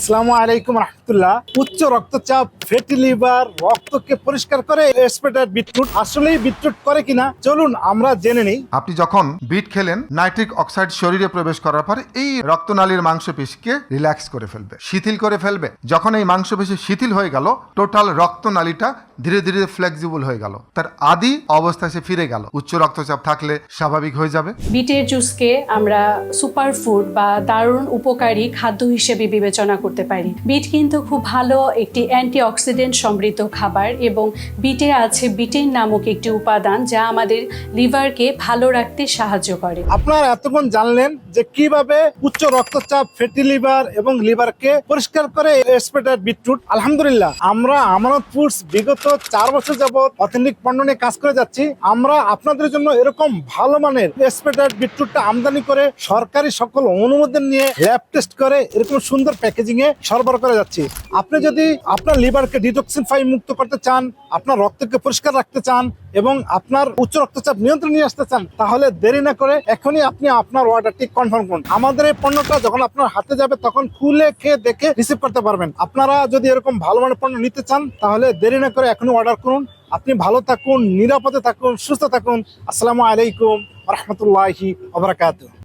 আসসালামু আলাইকুম রহমতুল্লাহ। উচ্চ রক্তচাপ ফ্যাটি লিভার রক্তকে পরিষ্কার করে এসপেটার বিটরুট। আসলেই বিটরুট করে কিনা? চলুন আমরা জেনে নিই। আপনি যখন বিট খেলেন নাইট্রিক অক্সাইড শরীরে প্রবেশ করার পর এই রক্তনালীর মাংসপেশিকে রিল্যাক্স করে ফেলবে শিথিল করে ফেলবে। যখন এই মাংসপেশি শিথিল হয়ে গেল টোটাল রক্তনালীটা ধীরে ধীরে ফ্লেক্সিবল হয়ে গেল। তার আদি অবস্থায় সে ফিরে গেল। উচ্চ রক্তচাপ থাকলে স্বাভাবিক হয়ে যাবে। বিটের জুসকে আমরা সুপার ফুড বা দারুণ উপকারী খাদ্য হিসেবে বিবেচনা করতে পারি বিট কিন্তু খুব ভালো একটি অ্যান্টিঅক্সিডেন্ট সমৃদ্ধ খাবার এবং বিটে আছে বিটেন নামক একটি উপাদান যা আমাদের লিভারকে ভালো রাখতে সাহায্য করে। আপনারা এতক্ষণ জানলেন যে কীভাবে উচ্চ রক্তচাপ, ফ্যাটি লিভার এবং লিভারকে পরিষ্কার করে এসপেটার বিটরুট। আলহামদুলিল্লাহ, আমরা আমানত ফুডস বিগত চার বছর যাবত অথেন্টিক পণ্য নিয়ে কাজ করে যাচ্ছি। আমরা আপনাদের জন্য এরকম ভালো মানের এসপেটার বিটরুটটা আমদানি করে সরকারি সকল অনুমোদন নিয়ে ল্যাব টেস্ট করে এরকম সুন্দর প্যাকেজিং এ সরবরাহ করে যাচ্ছি। আপনি যদি আপনার লিভারকে ডিটক্সিনফাই মুক্ত করতে চান, আপনার রক্তকে পরিষ্কার রাখতে চান এবং আপনার উচ্চ রক্তচাপ নিয়ন্ত্রণ নিয়ে আসতে চান, তাহলে দেরি না করে এখনই আপনি আপনার অর্ডারটি কনফার্ম করুন। আমাদের এই পণ্যটা যখন আপনার হাতে যাবে, তখন খুলে খেয়ে দেখে রিসিভ করতে পারবেন। আপনারা যদি এরকম ভালো মানের পণ্য নিতে চান, তাহলে দেরি না করে এখনই অর্ডার করুন। আপনি ভালো থাকুন, নিরাপদে থাকুন, সুস্থ থাকুন। আসসালামু আলাইকুম রহমতুল্লাহি আবরাকাতুহ